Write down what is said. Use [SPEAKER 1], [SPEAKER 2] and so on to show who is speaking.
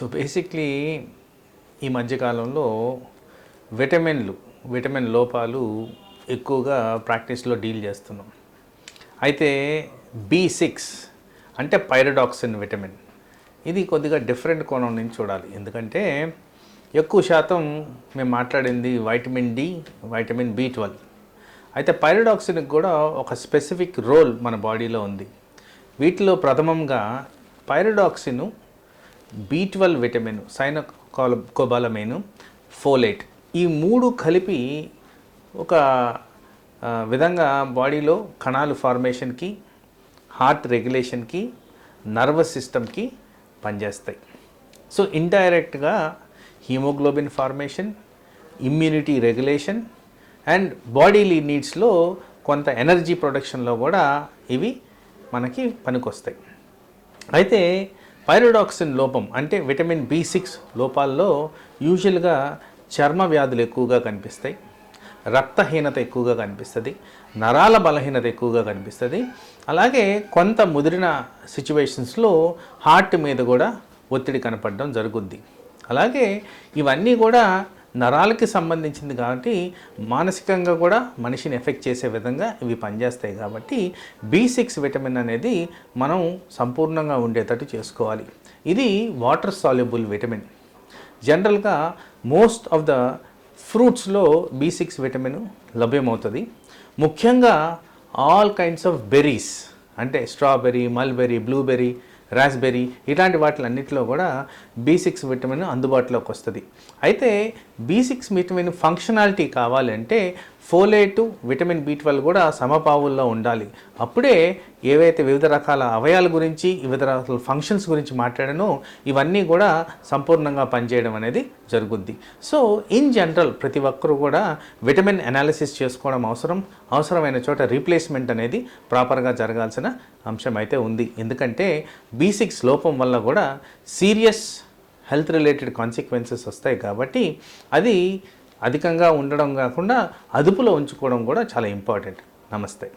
[SPEAKER 1] So basically ఈ మధ్యకాలంలో విటమిన్లు విటమిన్ లోపాలు ఎక్కువగా ప్రాక్టీస్లో డీల్ చేస్తున్నాం. అయితే బి సిక్స్ అంటే పైరడాక్సిన్ విటమిన్. ఇది కొద్దిగా డిఫరెంట్ కోణం నుంచి చూడాలి. ఎందుకంటే ఎక్కువ శాతం మేము మాట్లాడింది vitamin D vitamin B twelve. అయితే పైరడాక్సిన్కి కూడా ఒక స్పెసిఫిక్ రోల్ మన బాడీలో ఉంది. వీటిలో ప్రథమంగా pyridoxine B twelve vitamin cyanocobalamin folate ఈ మూడు కలిపి ఒక విధంగా బాడీలో కణాలు ఫార్మేషన్కి హార్ట్ రెగ్యులేషన్కి నర్వస్ సిస్టమ్కి పనిచేస్తాయి. సో ఇండైరెక్ట్గా haemoglobin formation immunity regulation and bodily నీడ్స్లో కొంత ఎనర్జీ ప్రొడక్షన్లో కూడా ఇవి మనకి పనికొస్తాయి. అయితే పైరోడాక్సిన్ లోపం అంటే విటమిన్ బి సిక్స్ లోపాల్లో యూజువల్గా చర్మ వ్యాధులు ఎక్కువగా కనిపిస్తాయి రక్తహీనత ఎక్కువగా కనిపిస్తుంది నరాల బలహీనత ఎక్కువగా కనిపిస్తుంది. అలాగే కొంత ముదిరిన సిచ్యువేషన్స్లో హార్ట్ మీద కూడా ఒత్తిడి కనపడడం జరుగుద్ది. అలాగే ఇవన్నీ కూడా నరాలకి సంబంధించింది కాబట్టి మానసికంగా కూడా మనిషిని ఎఫెక్ట్ చేసే విధంగా ఇవి పనిచేస్తాయి కాబట్టి బి సిక్స్ విటమిన్ అనేది మనం సంపూర్ణంగా ఉండేటట్టు చేసుకోవాలి. ఇది వాటర్ సాల్యుబుల్ విటమిన్. జనరల్గా మోస్ట్ ఆఫ్ ద ఫ్రూట్స్లో బి సిక్స్ విటమిన్ లభ్యమవుతుంది. ముఖ్యంగా ఆల్ కైండ్స్ ఆఫ్ బెర్రీస్ అంటే స్ట్రాబెర్రీ మల్బెర్రీ బ్లూబెర్రీ రాస్బెర్రీ ఇలాంటి వాటిలన్నిటిలో కూడా బి సిక్స్ విటమిన్ అందుబాటులోకి వస్తుంది. అయితే బి సిక్స్ విటమిన్ ఫంక్షనాలిటీ కావాలంటే ఫోలేటు విటమిన్ బి ట్వెల్వ్ కూడా సమపావుల్లో ఉండాలి. అప్పుడే ఏవైతే వివిధ రకాల అవయాల గురించి వివిధ రకాల ఫంక్షన్స్ గురించి మాట్లాడానో ఇవన్నీ కూడా సంపూర్ణంగా పనిచేయడం అనేది జరుగుద్ది. సో ఇన్ జనరల్ ప్రతి ఒక్కరూ కూడా విటమిన్ అనాలిసిస్ చేసుకోవడం అవసరం. అవసరమైన చోట రీప్లేస్మెంట్ అనేది ప్రాపర్గా జరగాల్సిన అంశం అయితే ఉంది. ఎందుకంటే బి సిక్స్ లోపం వల్ల కూడా సీరియస్ హెల్త్ రిలేటెడ్ కాన్సిక్వెన్సెస్ వస్తాయి కాబట్టి అది అధికంగా ఉండడం కాకుండా అదుపులో ఉంచుకోవడం కూడా చాలా ఇంపార్టెంట్. నమస్తే.